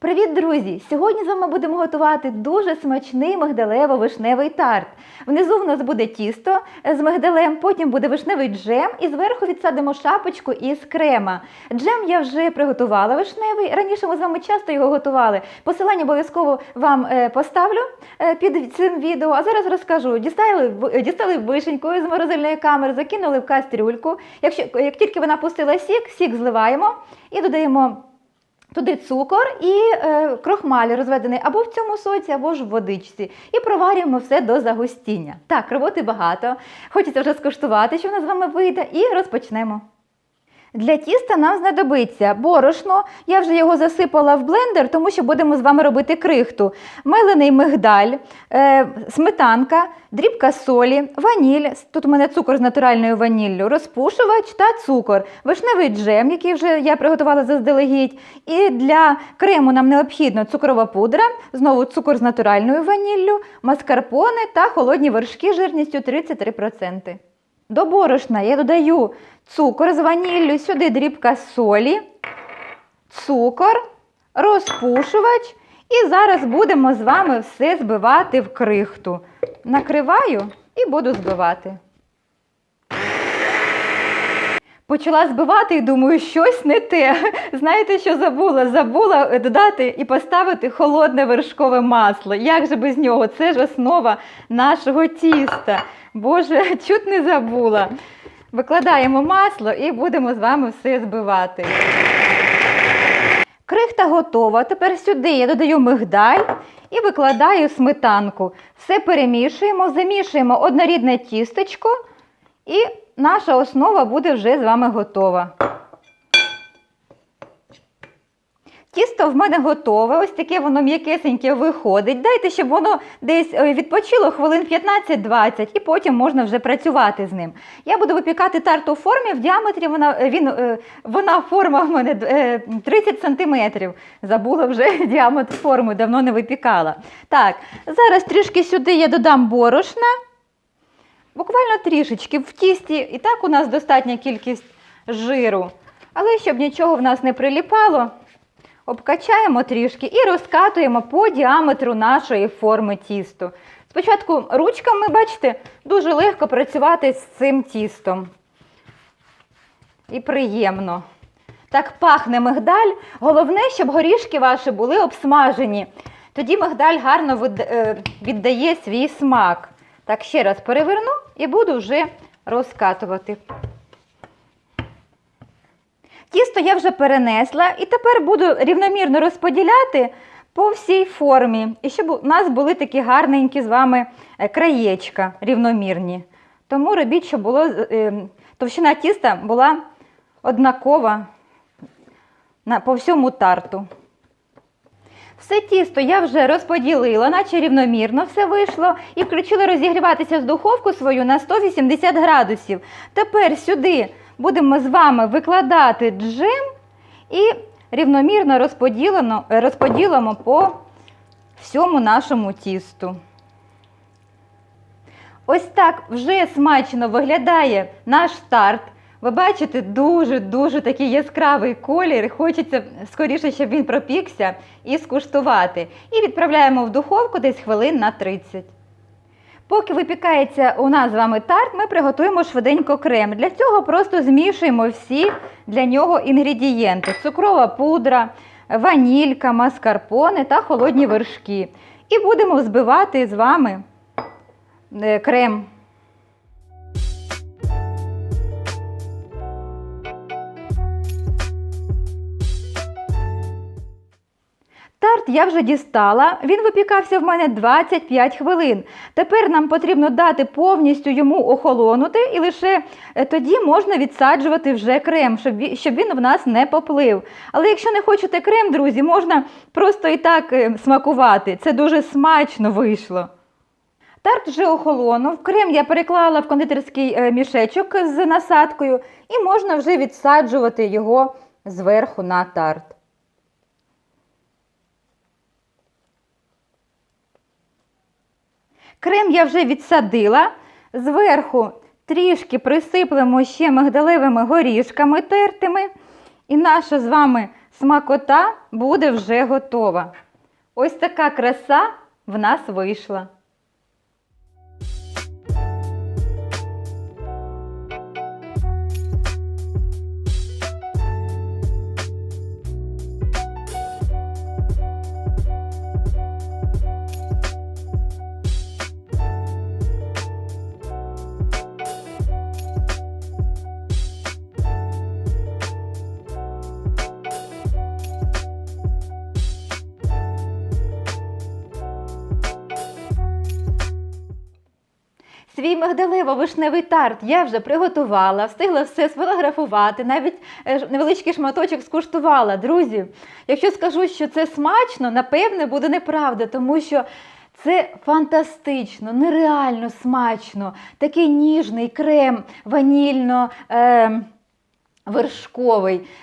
Привіт, друзі! Сьогодні з вами будемо готувати дуже смачний мигдалево-вишневий тарт. Внизу в нас буде тісто з мигдалем, потім буде вишневий джем і зверху відсадимо шапочку із крема. Джем я вже приготувала вишневий. Раніше ми з вами часто його готували. Посилання обов'язково вам е, поставлю е, під цим відео. А зараз розкажу. Дістали, в- дістали вишеньку з морозильної камери, закинули в кастрюльку. Якщо як тільки вона пустила сік, сік зливаємо і додаємо. Туди цукор і е, крохмаль розведений або в цьому соці, або ж в водичці. І проварюємо все до загустіння. Так, роботи багато. Хочеться вже скуштувати, що в нас з вами вийде, і розпочнемо. Для тіста нам знадобиться борошно. Я вже його засипала в блендер, тому що будемо з вами робити крихту. Мелений мигдаль, е, сметанка, дрібка солі, ваніль. Тут у мене цукор з натуральною ваніллю, розпушувач та цукор, вишневий джем, який вже я приготувала заздалегідь. І для крему нам необхідно цукрова пудра, знову цукор з натуральною ваніллю, маскарпоне та холодні вершки жирністю 33%. До борошна я додаю цукор з ваніллю, сюди дрібка солі, цукор, розпушувач. І зараз будемо з вами все збивати в крихту. Накриваю і буду збивати. Почала збивати і думаю, щось не те. Знаєте, що забула? Забула додати і поставити холодне вершкове масло. Як же без нього? Це ж основа нашого тіста. Боже, чуть не забула. Викладаємо масло і будемо з вами все збивати. Крихта готова. Тепер сюди я додаю мигдаль і викладаю сметанку. Все перемішуємо, замішуємо однорідне тістечко, і наша основа буде вже з вами готова. Тісто в мене готове, ось таке воно м'якесеньке виходить. Дайте, щоб воно десь е, відпочило хвилин 15-20 і потім можна вже працювати з ним. Я буду випікати тарту у формі, в діаметрі вона, е, він, е, вона форма в мене е, 30 см. Забула вже діаметр форми, давно не випікала. Так, зараз трішки сюди я додам борошна. Буквально трішечки в тісті, і так у нас достатня кількість жиру. Але щоб нічого в нас не приліпало, обкачаємо трішки і розкатуємо по діаметру нашої форми тісту. Спочатку ручками, бачите, дуже легко працювати з цим тістом. І приємно. Так пахне мигдаль. Головне, щоб горішки ваші були обсмажені. Тоді мигдаль гарно е, віддає свій смак. Так, ще раз переверну і буду вже розкатувати. Тісто я вже перенесла і тепер буду рівномірно розподіляти по всій формі. І щоб у нас були такі гарненькі з вами е, краєчка рівномірні. Тому робіть, щоб було, е, товщина тіста була однакова на, по всьому тарту. Все тісто я вже розподілила, наче рівномірно все вийшло, і включила розігріватися з духовку свою на 180 градусів. Тепер сюди будемо з вами викладати джем і рівномірно розподілено, е, розподілимо по всьому нашому тісту. Ось так вже смачно виглядає наш старт. Ви бачите, дуже-дуже такий яскравий колір. Хочеться скоріше, щоб він пропікся і скуштувати. І відправляємо в духовку десь хвилин на 30. Поки випікається у нас з вами тарт, ми приготуємо швиденько крем. Для цього просто змішуємо всі для нього інгредієнти: цукрова пудра, ванілька, маскарпоне та холодні вершки. І будемо взбивати з вами е, крем. Я вже дістала. Він випікався в мене 25 хвилин. Тепер нам потрібно дати повністю йому охолонути, і лише е, тоді можна відсаджувати вже крем, щоб він в нас не поплив. Але якщо не хочете крем, друзі, можна просто і так е, смакувати. Це дуже смачно вийшло. Тарт вже охолонув. Крем я переклала в кондитерський е, мішечок з насадкою, і можна вже відсаджувати його зверху на тарт. Крем я вже відсадила. Зверху трішки присиплемо ще мигдалевими горішками тертими. І наша з вами смакота буде вже готова. Ось така краса в нас вийшла. Свій мигдалево-вишневий тарт я вже приготувала, встигла все сфотографувати, навіть е, невеличкий шматочок скуштувала. Друзі, якщо скажу, що це смачно, напевне, буде неправда, тому що це фантастично, нереально смачно. Такий ніжний крем ванільно. Е-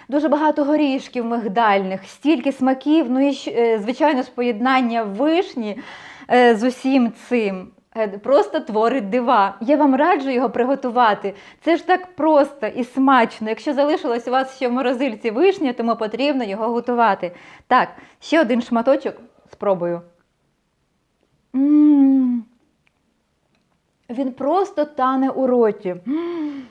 дуже багато горішків мигдальних, стільки смаків, ну і е, звичайно ж поєднання вишні е, з усім цим. Е, Просто творить дива. Я вам раджу його приготувати. Це ж так просто і смачно. Якщо залишилось у вас ще в морозильці вишня, тому потрібно його готувати. Так, ще один шматочок спробую. м Він просто тане у роті. М.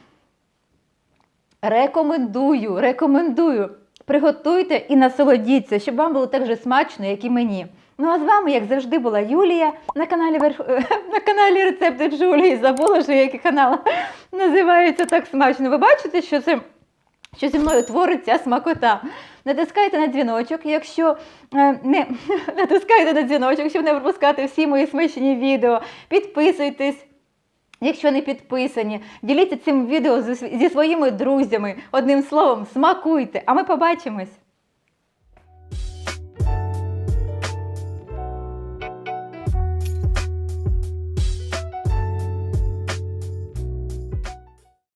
Рекомендую, рекомендую. Приготуйте і насолодіться, щоб вам було так же смачно, як і мені. Ну а з вами, як завжди, була Юлія на каналі Верх... на каналі Рецепти Джулії. Забула, що який канал називається так смачно. Ви бачите, що це що зі мною твориться смакота. Натискайте на дзвіночок, якщо е, не натискайте на дзвіночок, щоб не пропускати всі мої смачні відео. Підписуйтесь. Якщо не підписані, діліться цим відео зі, зі своїми друзями. Одним словом, смакуйте, а ми побачимось.